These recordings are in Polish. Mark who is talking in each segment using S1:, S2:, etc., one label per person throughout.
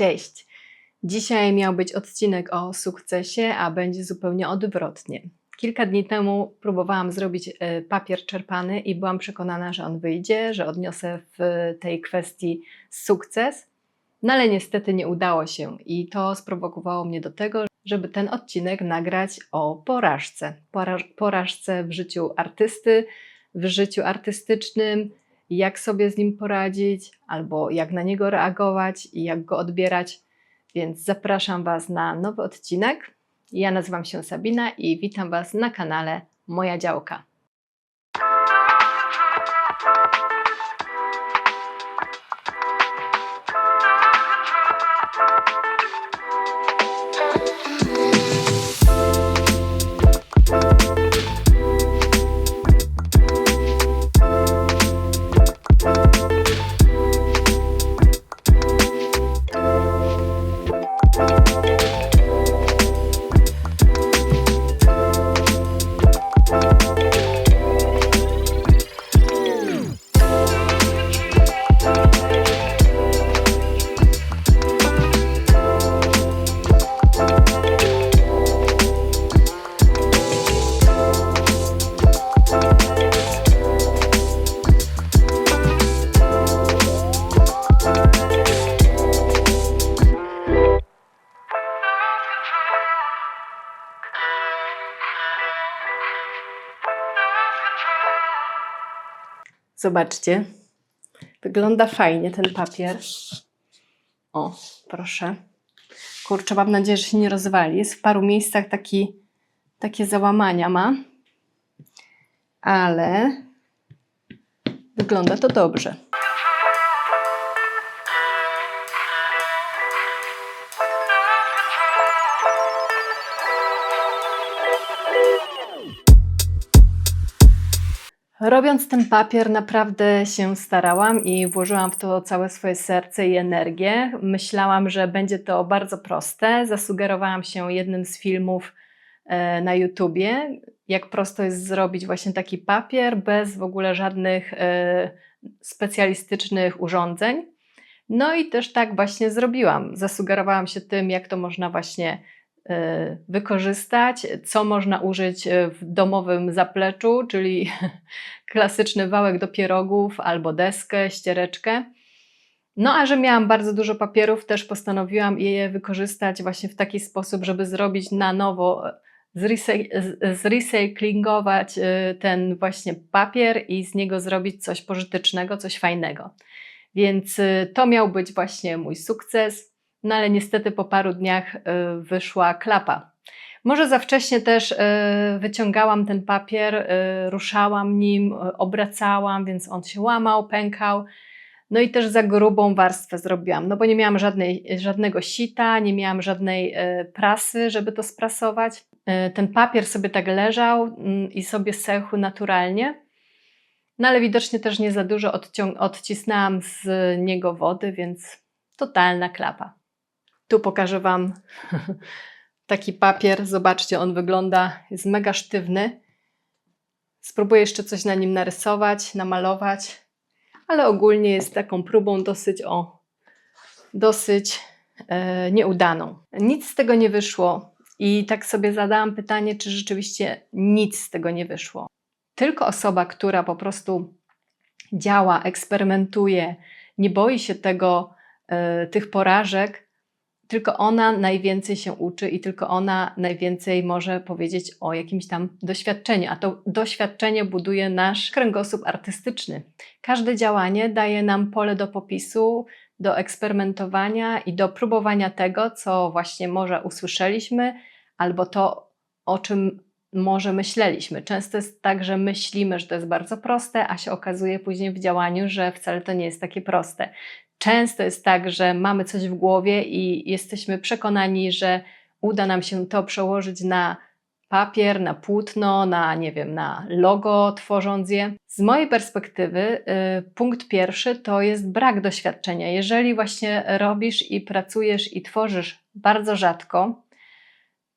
S1: Cześć! Dzisiaj miał być odcinek o sukcesie, a będzie zupełnie odwrotnie. Kilka dni temu próbowałam zrobić e, papier czerpany i byłam przekonana, że on wyjdzie, że odniosę w tej kwestii sukces. No ale niestety nie udało się i to sprowokowało mnie do tego, żeby ten odcinek nagrać o porażce. Poraż porażce w życiu artysty, w życiu artystycznym, jak sobie z nim poradzić, albo jak na niego reagować i jak go odbierać. Więc zapraszam Was na nowy odcinek. Ja nazywam się Sabina i witam Was na kanale Moja Działka. Zobaczcie, wygląda fajnie ten papier. O, proszę. Kurczę, mam nadzieję, że się nie rozwali. Jest w paru miejscach taki, takie załamania ma, ale wygląda to dobrze. Robiąc ten papier, naprawdę się starałam i włożyłam w to całe swoje serce i energię. Myślałam, że będzie to bardzo proste. Zasugerowałam się jednym z filmów e, na YouTubie, jak prosto jest zrobić właśnie taki papier bez w ogóle żadnych e, specjalistycznych urządzeń. No i też tak właśnie zrobiłam. Zasugerowałam się tym, jak to można właśnie wykorzystać, co można użyć w domowym zapleczu, czyli klasyczny wałek do pierogów albo deskę, ściereczkę. No a że miałam bardzo dużo papierów, też postanowiłam je wykorzystać właśnie w taki sposób, żeby zrobić na nowo, zrecyklingować ten właśnie papier i z niego zrobić coś pożytecznego, coś fajnego. Więc to miał być właśnie mój sukces, no ale niestety po paru dniach wyszła klapa. Może za wcześnie też wyciągałam ten papier, ruszałam nim, obracałam, więc on się łamał, pękał. No i też za grubą warstwę zrobiłam, no bo nie miałam żadnej, żadnego sita, nie miałam żadnej prasy, żeby to sprasować. Ten papier sobie tak leżał mm, i sobie sechł naturalnie. No ale widocznie też nie za dużo odcisnęłam z niego wody, więc totalna klapa. Tu pokażę Wam taki papier. Zobaczcie, on wygląda, jest mega sztywny. Spróbuję jeszcze coś na nim narysować, namalować, ale ogólnie jest taką próbą dosyć, o, dosyć e, nieudaną. Nic z tego nie wyszło i tak sobie zadałam pytanie, czy rzeczywiście nic z tego nie wyszło. Tylko osoba, która po prostu działa, eksperymentuje, nie boi się tego, e, tych porażek, tylko ona najwięcej się uczy i tylko ona najwięcej może powiedzieć o jakimś tam doświadczeniu, a to doświadczenie buduje nasz kręgosłup artystyczny. Każde działanie daje nam pole do popisu, do eksperymentowania i do próbowania tego, co właśnie może usłyszeliśmy, albo to, o czym może myśleliśmy. Często jest tak, że myślimy, że to jest bardzo proste, a się okazuje później w działaniu, że wcale to nie jest takie proste. Często jest tak, że mamy coś w głowie i jesteśmy przekonani, że uda nam się to przełożyć na papier, na płótno, na nie wiem, na logo, tworząc je. Z mojej perspektywy, y, punkt pierwszy to jest brak doświadczenia. Jeżeli właśnie robisz i pracujesz i tworzysz bardzo rzadko,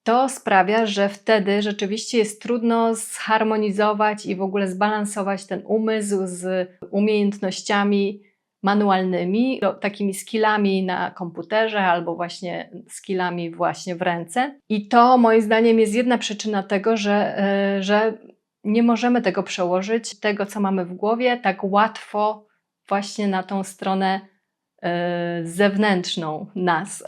S1: to sprawia, że wtedy rzeczywiście jest trudno zharmonizować i w ogóle zbalansować ten umysł z umiejętnościami manualnymi, takimi skillami na komputerze albo właśnie skillami właśnie w ręce. I to moim zdaniem jest jedna przyczyna tego, że, e, że nie możemy tego przełożyć, tego co mamy w głowie, tak łatwo właśnie na tą stronę e, zewnętrzną nas.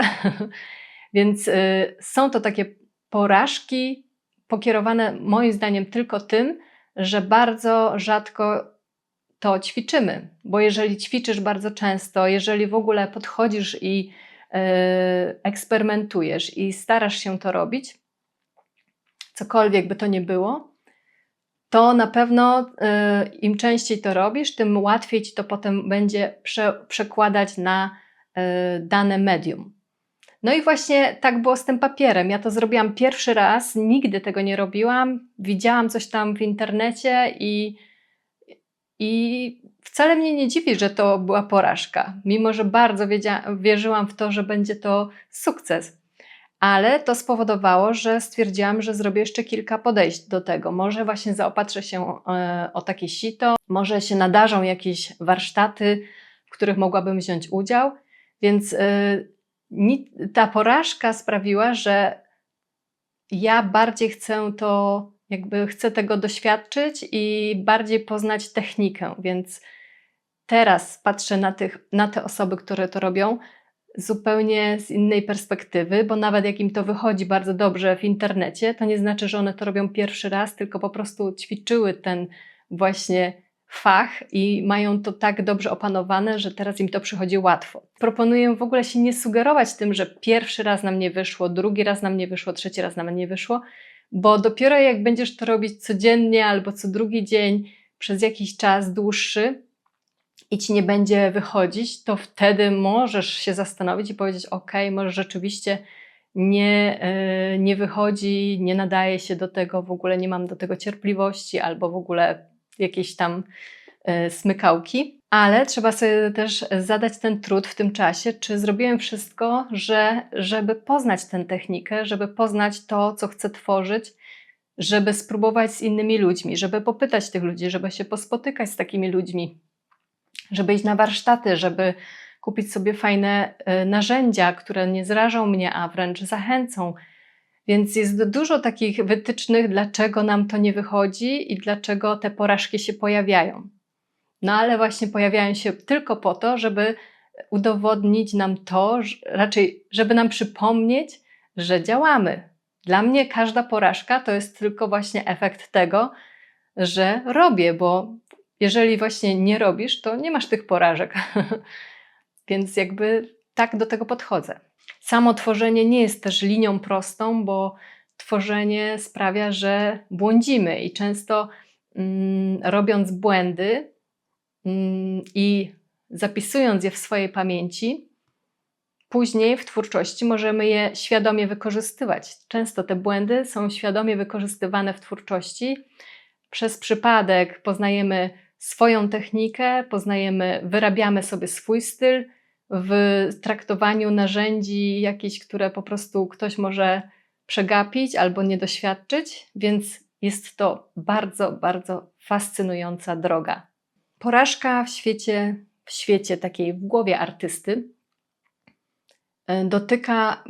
S1: Więc e, są to takie porażki pokierowane moim zdaniem tylko tym, że bardzo rzadko to ćwiczymy, bo jeżeli ćwiczysz bardzo często, jeżeli w ogóle podchodzisz i e, eksperymentujesz i starasz się to robić, cokolwiek by to nie było, to na pewno e, im częściej to robisz, tym łatwiej ci to potem będzie prze, przekładać na e, dane medium. No i właśnie tak było z tym papierem. Ja to zrobiłam pierwszy raz, nigdy tego nie robiłam. Widziałam coś tam w internecie i, i wcale mnie nie dziwi, że to była porażka, mimo że bardzo wierzyłam w to, że będzie to sukces. Ale to spowodowało, że stwierdziłam, że zrobię jeszcze kilka podejść do tego. Może właśnie zaopatrzę się e, o takie sito, może się nadarzą jakieś warsztaty, w których mogłabym wziąć udział. Więc e, ta porażka sprawiła, że ja bardziej chcę to, jakby chcę tego doświadczyć i bardziej poznać technikę, więc teraz patrzę na, tych, na te osoby, które to robią zupełnie z innej perspektywy, bo nawet jak im to wychodzi bardzo dobrze w internecie, to nie znaczy, że one to robią pierwszy raz, tylko po prostu ćwiczyły ten właśnie fach i mają to tak dobrze opanowane, że teraz im to przychodzi łatwo. Proponuję w ogóle się nie sugerować tym, że pierwszy raz nam nie wyszło, drugi raz nam nie wyszło, trzeci raz nam nie wyszło, bo dopiero jak będziesz to robić codziennie albo co drugi dzień przez jakiś czas dłuższy i ci nie będzie wychodzić, to wtedy możesz się zastanowić i powiedzieć: OK, może rzeczywiście nie, yy, nie wychodzi, nie nadaje się do tego, w ogóle nie mam do tego cierpliwości, albo w ogóle jakieś tam smykałki. Ale trzeba sobie też zadać ten trud w tym czasie, czy zrobiłem wszystko, że, żeby poznać tę technikę, żeby poznać to, co chcę tworzyć, żeby spróbować z innymi ludźmi, żeby popytać tych ludzi, żeby się pospotykać z takimi ludźmi, żeby iść na warsztaty, żeby kupić sobie fajne y, narzędzia, które nie zrażą mnie, a wręcz zachęcą. Więc jest dużo takich wytycznych, dlaczego nam to nie wychodzi i dlaczego te porażki się pojawiają. No ale właśnie pojawiają się tylko po to, żeby udowodnić nam to, raczej, żeby nam przypomnieć, że działamy. Dla mnie każda porażka to jest tylko właśnie efekt tego, że robię, bo jeżeli właśnie nie robisz, to nie masz tych porażek. Więc jakby tak do tego podchodzę. Samo tworzenie nie jest też linią prostą, bo tworzenie sprawia, że błądzimy i często mm, robiąc błędy i zapisując je w swojej pamięci, później w twórczości możemy je świadomie wykorzystywać. Często te błędy są świadomie wykorzystywane w twórczości. Przez przypadek poznajemy swoją technikę, poznajemy, wyrabiamy sobie swój styl w traktowaniu narzędzi jakichś, które po prostu ktoś może przegapić albo nie doświadczyć, więc jest to bardzo, bardzo fascynująca droga. Porażka w świecie, w świecie takiej w głowie artysty e, dotyka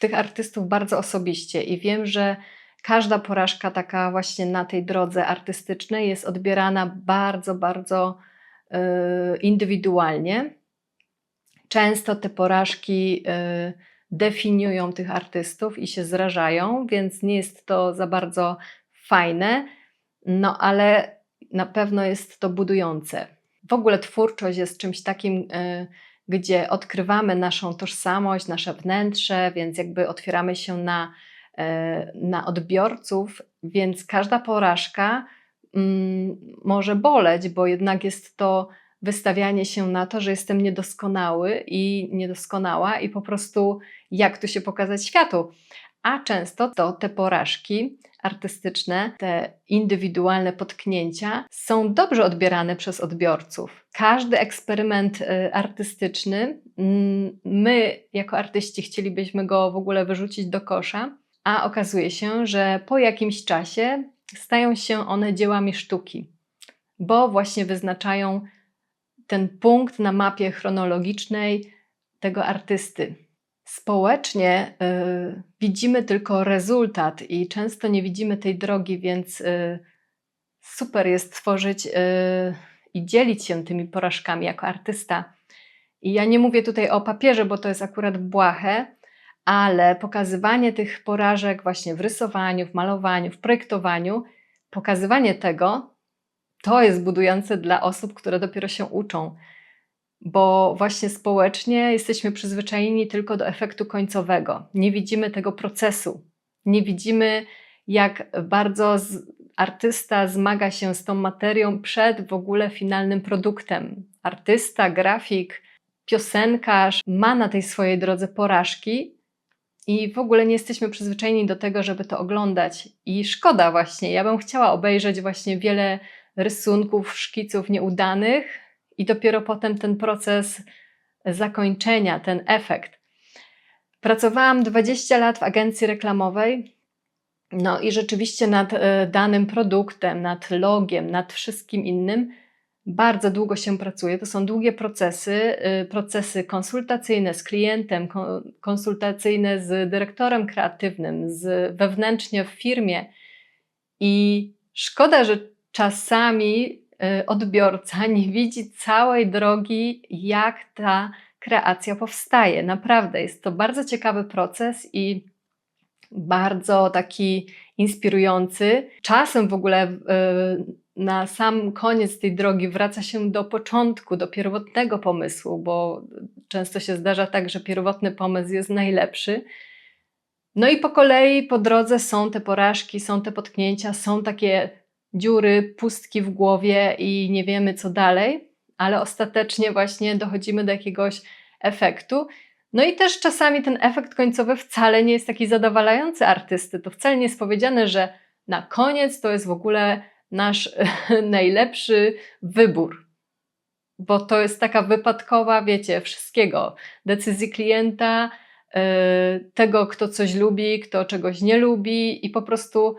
S1: tych artystów bardzo osobiście i wiem, że każda porażka taka właśnie na tej drodze artystycznej jest odbierana bardzo, bardzo y, indywidualnie. Często te porażki y, definiują tych artystów i się zrażają, więc nie jest to za bardzo fajne, no ale na pewno jest to budujące. W ogóle twórczość jest czymś takim, y, gdzie odkrywamy naszą tożsamość, nasze wnętrze, więc jakby otwieramy się na e, na odbiorców, więc każda porażka mm, może boleć, bo jednak jest to wystawianie się na to, że jestem niedoskonały i niedoskonała i po prostu jak tu się pokazać światu. A często to te porażki artystyczne, te indywidualne potknięcia są dobrze odbierane przez odbiorców. Każdy eksperyment y, artystyczny, mm, my jako artyści chcielibyśmy go w ogóle wyrzucić do kosza, a okazuje się, że po jakimś czasie stają się one dziełami sztuki, bo właśnie wyznaczają ten punkt na mapie chronologicznej tego artysty. Społecznie y, widzimy tylko rezultat i często nie widzimy tej drogi, więc y, super jest tworzyć y, i dzielić się tymi porażkami jako artysta. I ja nie mówię tutaj o papierze, bo to jest akurat błahe, ale pokazywanie tych porażek właśnie w rysowaniu, w malowaniu, w projektowaniu, pokazywanie tego, to jest budujące dla osób, które dopiero się uczą, bo właśnie społecznie jesteśmy przyzwyczajeni tylko do efektu końcowego. Nie widzimy tego procesu, nie widzimy, jak bardzo artysta zmaga się z tą materią przed w ogóle finalnym produktem. Artysta, grafik, piosenkarz ma na tej swojej drodze porażki, i w ogóle nie jesteśmy przyzwyczajeni do tego, żeby to oglądać. I szkoda właśnie. Ja bym chciała obejrzeć właśnie wiele rysunków, szkiców nieudanych i dopiero potem ten proces zakończenia, ten efekt. Pracowałam 20 lat w agencji reklamowej. No i rzeczywiście nad e, danym produktem, nad logiem, nad wszystkim innym bardzo długo się pracuje. To są długie procesy, y, procesy konsultacyjne z klientem, konsultacyjne z dyrektorem kreatywnym, z wewnętrznie w firmie. I szkoda, że czasami odbiorca nie widzi całej drogi, jak ta kreacja powstaje. Naprawdę jest to bardzo ciekawy proces i bardzo taki inspirujący. Czasem w ogóle y, na sam koniec tej drogi wraca się do początku, do pierwotnego pomysłu, bo często się zdarza tak, że pierwotny pomysł jest najlepszy. No i po kolei po drodze są te porażki, są te potknięcia, są takie dziury, pustki w głowie i nie wiemy co dalej, ale ostatecznie właśnie dochodzimy do jakiegoś efektu. No i też czasami ten efekt końcowy wcale nie jest taki zadowalający artysty. To wcale nie jest powiedziane, że na koniec to jest w ogóle nasz najlepszy wybór. Bo to jest taka wypadkowa, wiecie, wszystkiego. Decyzji klienta, e, tego, kto coś lubi, kto czegoś nie lubi, i po prostu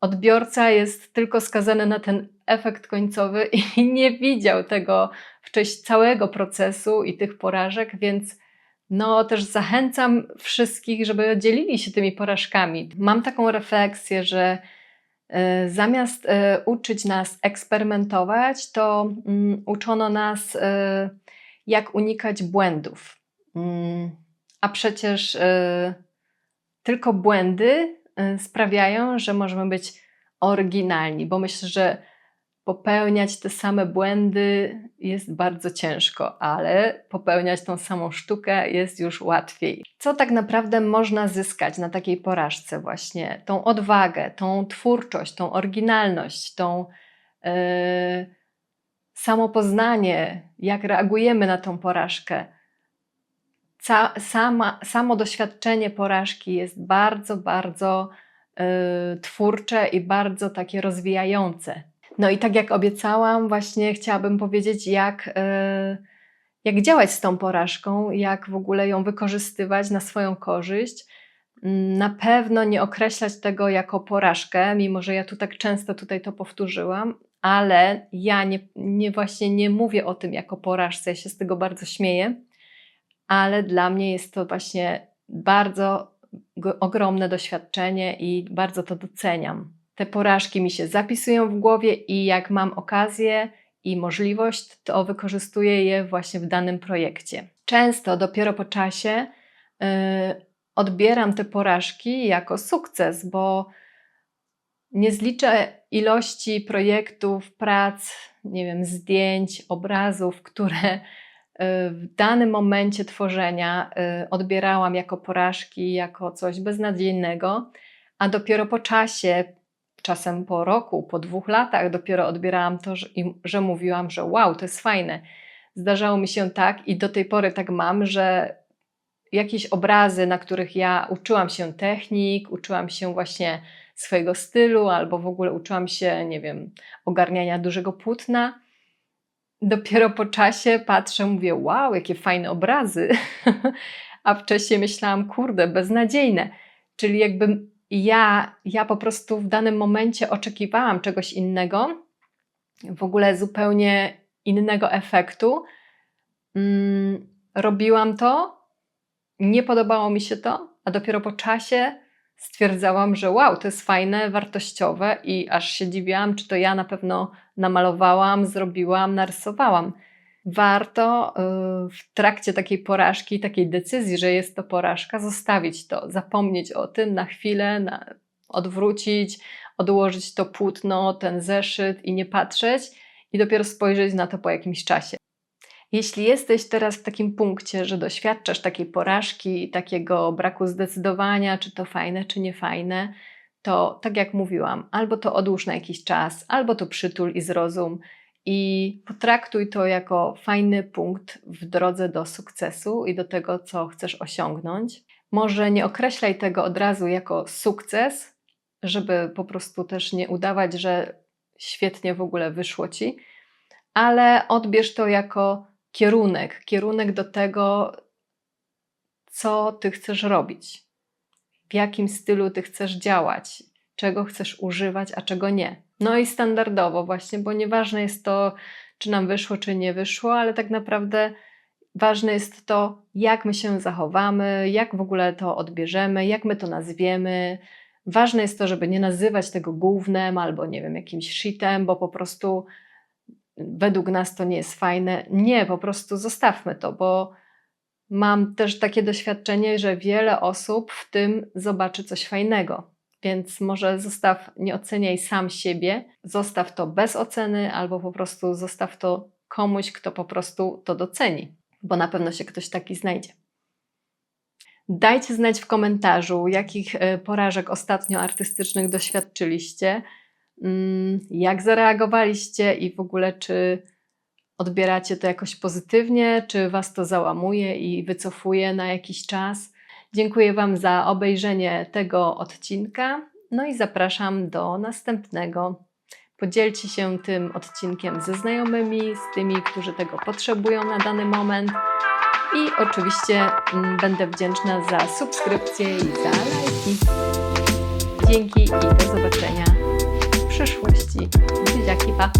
S1: odbiorca jest tylko skazany na ten efekt końcowy i nie widział tego wcześniej całego procesu i tych porażek, więc no też zachęcam wszystkich, żeby dzielili się tymi porażkami. Mam taką refleksję, że E, zamiast e, uczyć nas eksperymentować, to mm, uczono nas, e, jak unikać błędów. Mm, a przecież tylko błędy sprawiają, że możemy być oryginalni, bo myślę, że popełniać te same błędy jest bardzo ciężko, ale popełniać tą samą sztukę jest już łatwiej. Co tak naprawdę można zyskać na takiej porażce, właśnie tą odwagę, tą twórczość, tą oryginalność, tą yy, samopoznanie, jak reagujemy na tą porażkę. Ca sama, samo doświadczenie porażki jest bardzo, bardzo yy, twórcze i bardzo takie rozwijające. No i tak jak obiecałam, właśnie chciałabym powiedzieć, jak, e, jak działać z tą porażką, jak w ogóle ją wykorzystywać na swoją korzyść. Mm, na pewno nie określać tego jako porażkę, mimo że ja tu tak często tutaj to powtórzyłam, ale ja nie, nie właśnie nie mówię o tym jako porażce, ja się z tego bardzo śmieję, ale dla mnie jest to właśnie bardzo ogromne doświadczenie i bardzo to doceniam te porażki mi się zapisują w głowie i jak mam okazję i możliwość, to wykorzystuję je właśnie w danym projekcie. Często dopiero po czasie yy, odbieram te porażki jako sukces, bo nie zliczę ilości projektów, prac, nie wiem, zdjęć, obrazów, które w danym momencie tworzenia y, odbierałam jako porażki, jako coś beznadziejnego, a dopiero po czasie, czasem po roku, po dwóch latach dopiero odbierałam to, że mówiłam, że wow, to jest fajne. Zdarzało mi się tak i do tej pory tak mam, że jakieś obrazy, na których ja uczyłam się technik, uczyłam się właśnie swojego stylu, albo w ogóle uczyłam się, nie wiem, ogarniania dużego płótna. Dopiero po czasie patrzę, mówię, wow, jakie fajne obrazy. A wcześniej myślałam, kurde, beznadziejne. Czyli jakby ja, ja po prostu w danym momencie oczekiwałam czegoś innego, w ogóle zupełnie innego efektu. Mm, robiłam to, nie podobało mi się to, a dopiero po czasie stwierdzałam, że wow, to jest fajne, wartościowe i aż się dziwiłam, czy to ja na pewno namalowałam, zrobiłam, narysowałam. Warto y, w trakcie takiej porażki, takiej decyzji, że jest to porażka, zostawić to, zapomnieć o tym na chwilę, na, odwrócić, odłożyć to płótno, ten zeszyt i nie patrzeć, i dopiero spojrzeć na to po jakimś czasie. Jeśli jesteś teraz w takim punkcie, że doświadczasz takiej porażki, takiego braku zdecydowania, czy to fajne, czy nie fajne, to tak jak mówiłam, albo to odłóż na jakiś czas, albo to przytul i zrozum i potraktuj to jako fajny punkt w drodze do sukcesu i do tego, co chcesz osiągnąć. Może nie określaj tego od razu jako sukces, żeby po prostu też nie udawać, że świetnie w ogóle wyszło ci, ale odbierz to jako kierunek, kierunek do tego, co ty chcesz robić, w jakim stylu ty chcesz działać, czego chcesz używać, a czego nie. No i standardowo, właśnie, bo nieważne jest to, czy nam wyszło, czy nie wyszło, ale tak naprawdę ważne jest to, jak my się zachowamy, jak w ogóle to odbierzemy, jak my to nazwiemy. Ważne jest to, żeby nie nazywać tego głównym albo nie wiem, jakimś shitem, bo po prostu według nas to nie jest fajne. Nie, po prostu zostawmy to, bo mam też takie doświadczenie, że wiele osób w tym zobaczy coś fajnego. Więc może zostaw, nie oceniaj sam siebie, zostaw to bez oceny, albo po prostu zostaw to komuś, kto po prostu to doceni, bo na pewno się ktoś taki znajdzie. Dajcie znać w komentarzu, jakich e, porażek ostatnio artystycznych doświadczyliście, jak zareagowaliście i w ogóle czy odbieracie to jakoś pozytywnie, czy Was to załamuje i wycofuje na jakiś czas. Dziękuję Wam za obejrzenie tego odcinka, no i zapraszam do następnego. Podzielcie się tym odcinkiem ze znajomymi, z tymi, którzy tego potrzebują na dany moment. I oczywiście mm, będę wdzięczna za subskrypcję i za lajki. Dzięki i do zobaczenia przyszłości. Buziaki, pa!